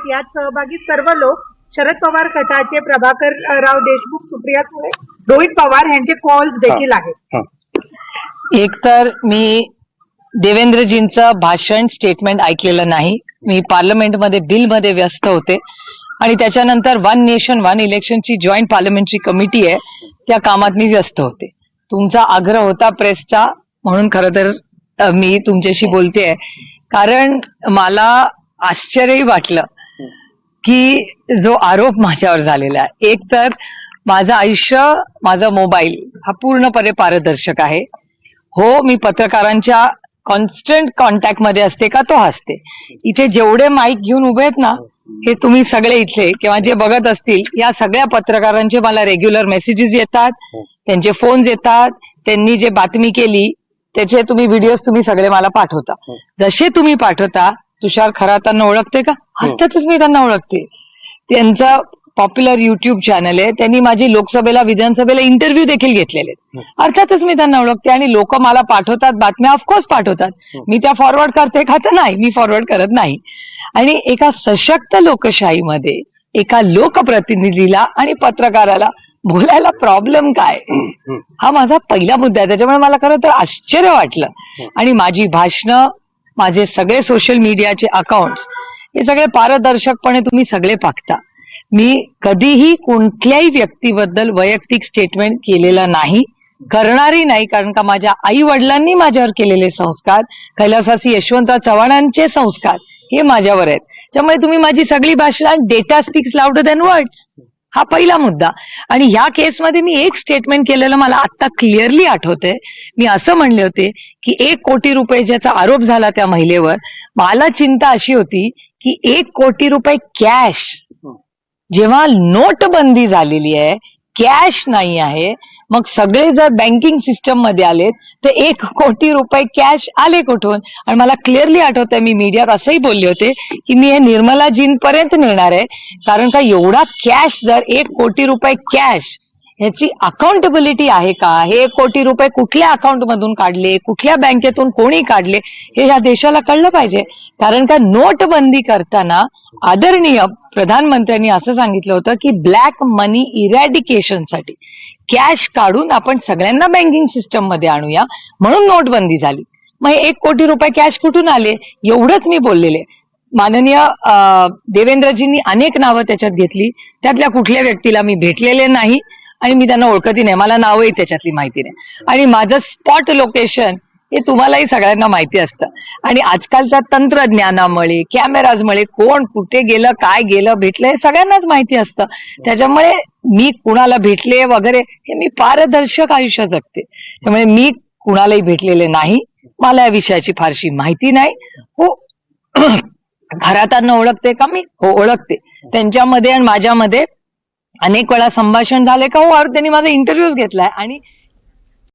आहेत. यात सहभागी सर्व लोक शरद पवार गटाचे प्रभाकर राव देशमुख सुप्रिया सुळे रोहित पवार यांचे कॉल्स देखील आहेत. हा. एक तर मी देवेंद्रजींचं भाषण स्टेटमेंट ऐकलेलं नाही. मी पार्लमेंटमध्ये बिलमध्ये व्यस्त होते. आणि त्याच्यानंतर वन नेशन वन इलेक्शनची जॉईंट पार्लमेंटरी कमिटी आहे. त्या कामात मी व्यस्त होते. तुमचा आग्रह होता प्रेसचा म्हणून खरं तर मी तुमच्याशी बोलते कारण मला आश्चर्यही वाटलं. की जो आरोप माझ्यावर झालेला आहे. एक तर माझं आयुष्य माझा मोबाईल हा पूर्णपणे पारदर्शक आहे. हो मी पत्रकारांच्या कॉन्स्टंट कॉन्टॅक्टमध्ये असते का? तो हसते. इथे जेवढे माईक घेऊन उभे आहेत ना हे तुम्ही सगळे इथले किंवा जे बघत असतील या सगळ्या पत्रकारांचे मला रेग्युलर मेसेजेस येतात. त्यांचे फोन्स येतात. त्यांनी जे बातमी केली त्याचे तुम्ही व्हिडिओज तुम्ही सगळे मला पाठवता. जसे तुम्ही पाठवता तुषार खरातांना ओळखते का? अर्थातच मी त्यांना ओळखते. त्यांचं पॉप्युलर युट्यूब चॅनल आहे. त्यांनी माझी लोकसभेला विधानसभेला इंटरव्ह्यू देखील घेतलेले आहेत. अर्थातच मी त्यांना ओळखते आणि लोक मला पाठवतात बातम्या ऑफकोर्स पाठवतात. मी त्या फॉरवर्ड करते का तर नाही. मी फॉरवर्ड करत नाही. आणि एका सशक्त लोकशाहीमध्ये एका लोकप्रतिनिधीला आणि पत्रकाराला बोलायला प्रॉब्लेम काय? हा माझा पहिला मुद्दा आहे. त्याच्यामुळे मला खरं तर आश्चर्य वाटलं. आणि माझी भाषणं माझे सगळे सोशल मीडियाचे अकाउंट्स हे सगळे पारदर्शकपणे तुम्ही सगळे पाहता. मी कधीही कोणत्याही व्यक्तीबद्दल वैयक्तिक स्टेटमेंट केलेला नाही करणारी नाही कारण का माझ्या आई वडिलांनी माझ्यावर केलेले संस्कार कैलासवासी यशवंतराव चव्हाणांचे संस्कार हे माझ्यावर आहेत. त्यामुळे तुम्ही माझी सगळी भाषा data speaks louder than words हा पहिला मुद्दा. आणि ह्या केसमध्ये मी एक स्टेटमेंट केलेलं मला आता क्लिअरली आठवते मी असं म्हणले होते की एक कोटी रुपये ज्याचा आरोप झाला त्या महिलेवर मला चिंता अशी होती की एक कोटी रुपये कॅश जेव्हा नोटबंदी झालेली आहे कॅश नाही आहे मग सगळे जर बँकिंग सिस्टममध्ये आलेत तर एक कोटी रुपये कॅश आले कुठून? आणि मला क्लिअरली आठवतंय मी मीडियात असंही बोलले होते की मी हे निर्मला पर्यंत नेणार आहे. कारण का एवढा कॅश जर एक कोटी रुपये कॅश ह्याची अकाउंटेबिलिटी आहे का? हे एक कोटी रुपये कुठल्या अकाउंट मधून काढले? कुठल्या बँकेतून कोणी काढले? हे ह्या देशाला कळलं पाहिजे. कारण का नोटबंदी करताना आदरणीय प्रधानमंत्र्यांनी असं सांगितलं होतं की ब्लॅक मनी इरॅडिकेशनसाठी कॅश काढून आपण सगळ्यांना बँकिंग सिस्टममध्ये आणूया म्हणून नोटबंदी झाली. मग एक कोटी रुपये कॅश कुठून आले? एवढंच मी बोललेले. माननीय देवेंद्रजींनी अनेक नावं त्याच्यात घेतली. त्यातल्या कुठल्या व्यक्तीला मी भेटलेले नाही आणि मी त्यांना ओळखतही नाही. मला नावही त्याच्यातली माहिती नाही. आणि माझं स्पॉट लोकेशन हे तुम्हालाही सगळ्यांना माहिती असतं. आणि आजकालच्या तंत्रज्ञानामुळे कॅमेराजमुळे कोण कुठे गेलं काय गेलं भेटलं हे सगळ्यांनाच माहिती असतं. त्याच्यामुळे मी कुणाला भेटले वगैरे हे मी पारदर्शक आयुष्य जगते. त्यामुळे मी कुणालाही भेटलेले नाही. मला या विषयाची फारशी माहिती नाही. हो घरातांना ओळखते का? मी हो ओळखते. त्यांच्यामध्ये आणि माझ्यामध्ये अनेक वेळा संभाषण झाले का? हो अरे त्यांनी माझा इंटरव्ह्यूज घेतलाय. आणि